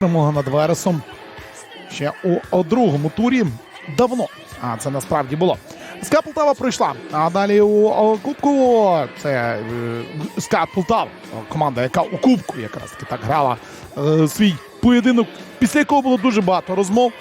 Перемога над Вересом ще у, другому турі давно. А це насправді було. СКА Полтава пройшла. А далі у, Кубку це е, СКА Полтава, команда, яка у Кубку якраз таки так грала е, свій поєдинок, після якого було дуже багато розмов.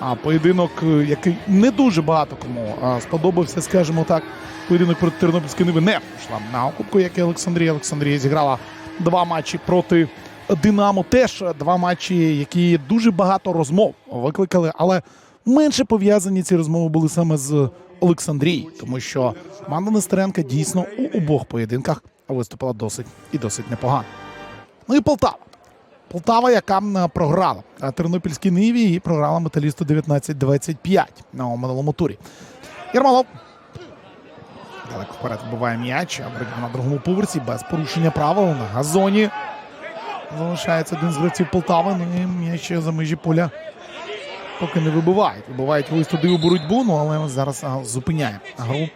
А поєдинок, е, який не дуже багато кому сподобався, скажімо так. Поєдинок проти Тернопільської Ниви не пройшла на Кубку, як і Олександрія. Олександрія зіграла два матчі проти Динамо. Теж два матчі, які дуже багато розмов викликали, але менше пов'язані ці розмови були саме з Олександрією, тому що команда Нестеренка дійсно у обох поєдинках виступила досить і досить непогано. Ну і Полтава. Полтава, яка програла Тернопільській Ниві і програла металісту 19-25 на минулому турі. Єрмолов далеко вперед вбиває м'яч, а на другому поверсі без порушення правил на газоні. Залишається один з гравців Полтави. Ну і м'яч за межі поля поки не вибивають. Вибивають виїзд туди у боротьбу, ну але зараз зупиняє гру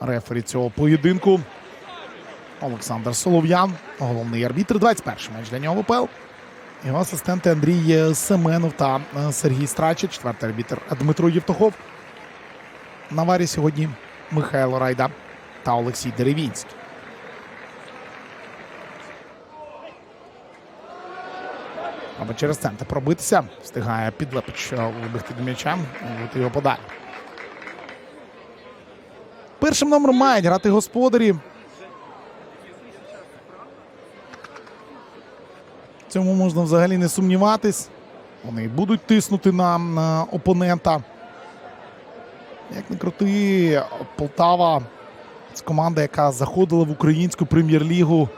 рефері цього поєдинку. Олександр Солов'ян, головний арбітр. 21-й матч для нього в УПЛ. Його асистенти Андрій Семенов та е, Сергій Страчик, четвертий арбітр Дмитро Євтухов. На варі сьогодні Михайло Райда та Олексій Деревінський. Аби через центр пробитися, встигає підлепич е, вибігти до м'яча, вибити його подалі. Першим номером мають грати господарі. Цьому можна взагалі не сумніватись. Вони будуть тиснути на, на опонента. Як не крути, Полтава це команда, яка заходила в українську прем'єр-лігу.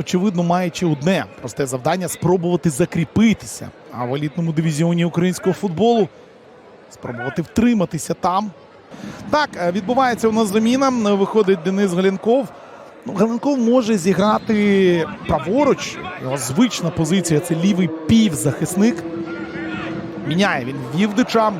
Очевидно, маючи одне просте завдання спробувати закріпитися. А в елітному дивізіоні українського футболу спробувати втриматися там. Так, е, відбувається у нас заміна. Виходить Денис Галянков. Ну, Галенков може зіграти праворуч. Його звична позиція це лівий півзахисник. Міняє він Вівдича.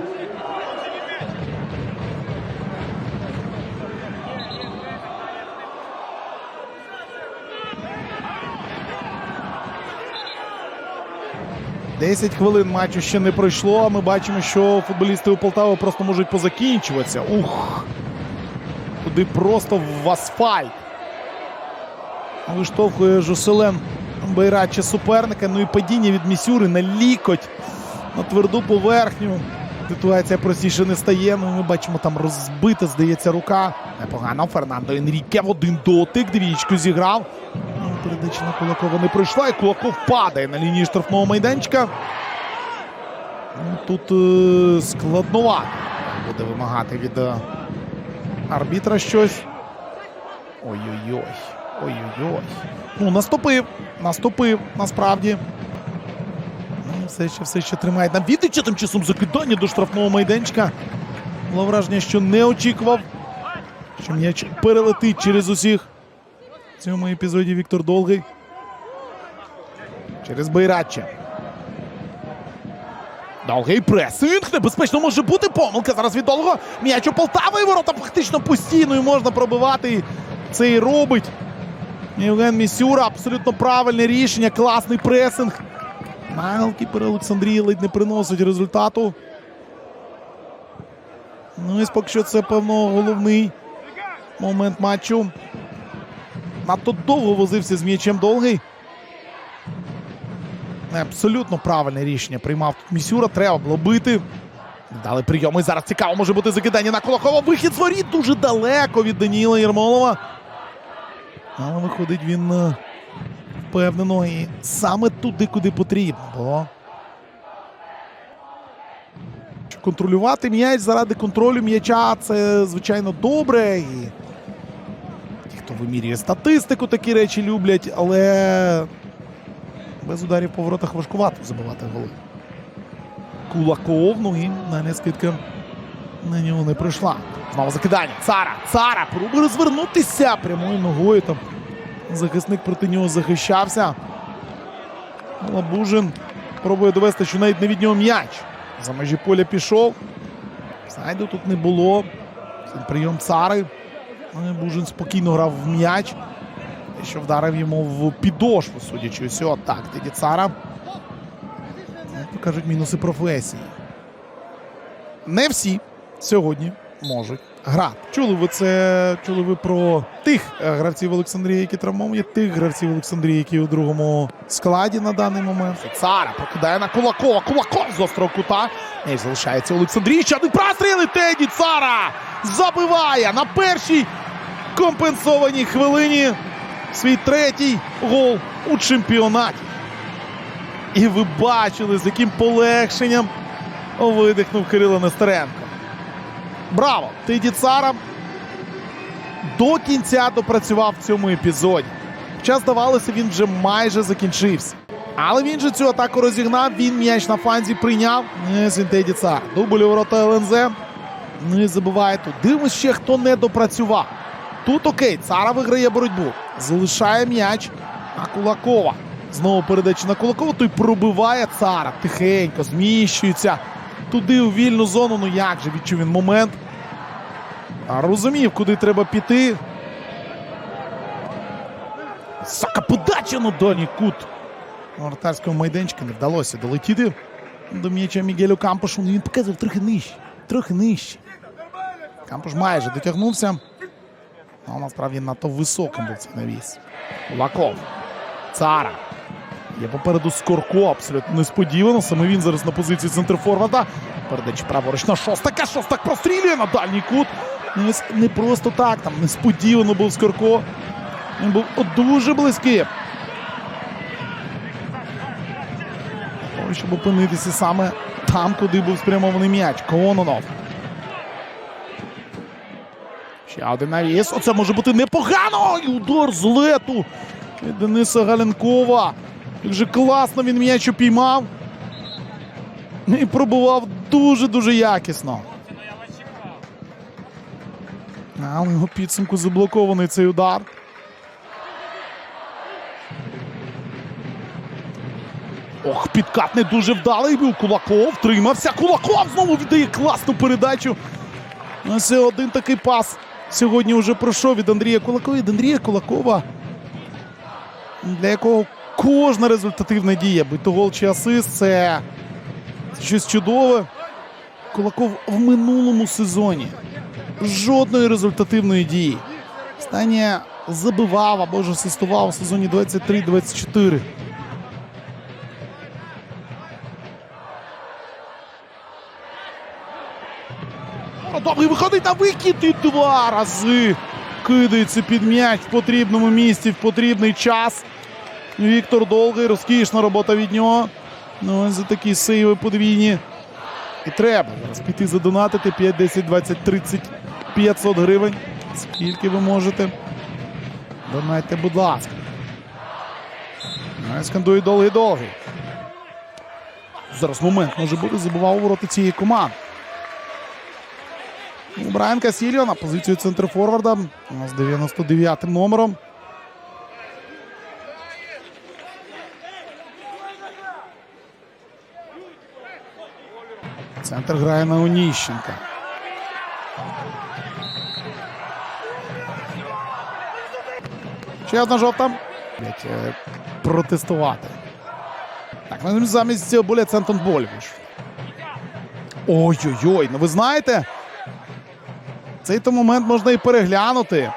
Десять хвилин матчу ще не пройшло. а Ми бачимо, що футболісти у Полтави просто можуть позакінчуватися. Ух! Туди просто в асфальт. Виштовхує Жуселен Байрача суперника. Ну і падіння від Місюри на лікоть на тверду поверхню. Ситуація простіше не стає. Ну, ми бачимо, там розбита, здається, рука. Непогано. Фернандо Енріке в один дотик. Двічку зіграв. Передача на Кулакова не пройшла. І Кулаков падає на лінії штрафного майданчика. Ну, Тут е, складновато буде вимагати від е, арбітра щось. Ой-ой-ой. Ой-ой-ой. Ну, наступив. Наступив, насправді. Ну, все ще все ще тримає. Там Вітича тим часом закидання до штрафного майданчика. Було враження, що не очікував, що м'яч перелетить через усіх. В цьому епізоді Віктор Долгий. Через Байраччя. Довгий пресинг. Небезпечно може бути помилка. Зараз від довго. М'яч у Полтави і ворота фактично постійно і можна пробивати. Це і робить. Євген Місюра. Абсолютно правильне рішення. Класний пресинг. Голкіпер Олександрії ледь не приносить результату. Ну і поки що це, певно, головний момент матчу. Надто довго возився з м'ячем довгий. Абсолютно правильне рішення приймав тут Місюра. Треба було бити. Дали прийоми. Зараз цікаво може бути закидання на Кулакова. Вихід з воріт дуже далеко від Даніла Єрмолова. Але виходить він е, впевнено і саме туди, куди потрібно. Бо що контролювати м'яч заради контролю м'яча це звичайно добре. І вимірює статистику, такі речі люблять, але без ударів по воротах важкувато забивати голи. Кулаков, ну і далі скидка на нього не прийшла. Знову закидання. Цара! Цара! Пробує розвернутися прямою ногою. Там захисник проти нього захищався. Лабужин пробує довести, що навіть не від нього м'яч. За межі поля пішов. Сайду тут не було. Прийом Цари. Але Бужин спокійно грав в м'яч. Що вдарив йому в підошву, судячи усього. Так, тоді Цара. кажуть, мінуси професії. Не всі сьогодні можуть грати. Чули ви це? Чули ви про тих е, гравців Олександрії, які травмовані, тих гравців Олександрії, які у другому складі на даний момент. Цара покидає на Кулакова. Кулаков з острого кута. Не залишається Олександрій. Ще один простріл і Теді Цара забиває на першій компенсованій хвилині свій третій гол у чемпіонаті. І ви бачили, з яким полегшенням видихнув Кирило Нестеренко. Браво! Теді Цара до кінця допрацював в цьому епізоді. Хоча, здавалося, він вже майже закінчився. Але він же цю атаку розігнав, він м'яч на фланзі прийняв. Теді Цар. Дубль у ворота ЛНЗ. Не забуває тут. Дивимось ще, хто не допрацював. Тут окей, Цара виграє боротьбу. Залишає м'яч на Кулакова. Знову передача на Кулакова. Той пробиває Цара. Тихенько, зміщується туди у вільну зону. Ну як же відчув він момент. А Розумів, куди треба піти. Сака подача на дальній кут. Вратарського майданчика не вдалося долетіти до м'яча Мігелю Кампушу. Ну, Він показував трохи нижче. Трохи нижче. Кампуш майже дотягнувся. Але насправді надто високим був цей навіс. Кулаков. Цара. Є попереду Скорко, абсолютно несподівано. Саме він зараз на позиції центрфорварда. Передача праворуч на шостака. Шостак прострілює на дальній кут. Ну, Не просто так. Там несподівано був Скорко. Він був дуже близький. Щоб опинитися саме там, куди був спрямований м'яч. Кононов. Ще один навіс. Оце може бути непогано. І удар з лету від Дениса Галенкова. Як же класно він м'яч упіймав. І пробував дуже-дуже якісно. Але його підсумку заблокований цей удар. Ох, підкат не дуже вдалий був. Кулаков тримався. Кулаков знову віддає класну передачу. Ось один такий пас сьогодні вже пройшов від Андрія Кулакова. Від Андрія Кулакова, для якого кожна результативна дія, будь то гол чи асист, це щось чудове. Кулаков в минулому сезоні жодної результативної дії. Останнє забивав або ж асистував у сезоні 23-24. Довгий виходить на викид і два рази. Кидається під м'яч в потрібному місці в потрібний час. Віктор Довгий, розкішна робота від нього. Ну, ось за такі сейви подвійні. І треба зараз піти задонатити 5, 10, 20, 30, 500 гривень. Скільки ви можете? Донайте, будь ласка. Ну, Скандує довгий-довгий. Зараз момент може бути забував у ворота цієї команди. Брайан Касільо на позицію центрфорварда з 99 номером. Центр грає на Оніщенка. Ще одна жовта. Е, протестувати. Так, ну, замість цього болять Антон Больвіш. Ой-ой-ой, ну ви знаєте, цей то момент можна і переглянути.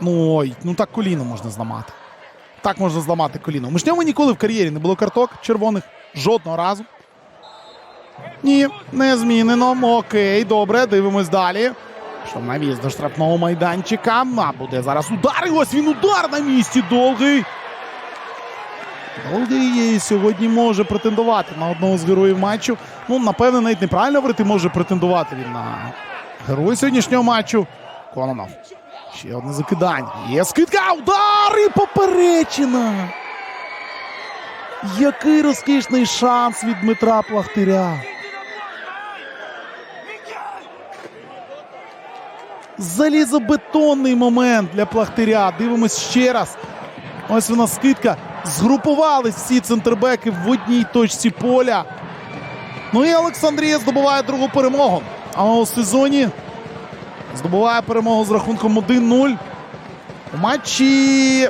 Ну ой, ну так коліно можна зламати. Так можна зламати коліно. Мишньому ніколи в кар'єрі не було карток червоних жодного разу. Ні, не змінено. Окей, добре, дивимось далі. Що навіз до штрафного майданчика. А буде зараз удар. І ось він удар на місці. Довгий. Довгий сьогодні може претендувати на одного з героїв матчу. Ну, напевне, навіть неправильно говорити, може претендувати він на герой сьогоднішнього матчу. Кононов. Ще одне закидання. Є скидка. Удар і поперечина. Який розкішний шанс від Дмитра Плахтиря. Залізобетонний момент для Плахтиря. Дивимось ще раз. Ось вона скидка. Згрупувались всі центрбеки в одній точці поля. Ну і Олександрія здобуває другу перемогу. А у сезоні здобуває перемогу з рахунком 1-0. У матчі,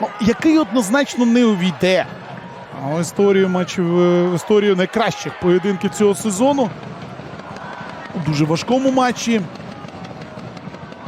ну, який однозначно не увійде А історію матчів, в історію найкращих поєдинків цього сезону. У дуже важкому матчі.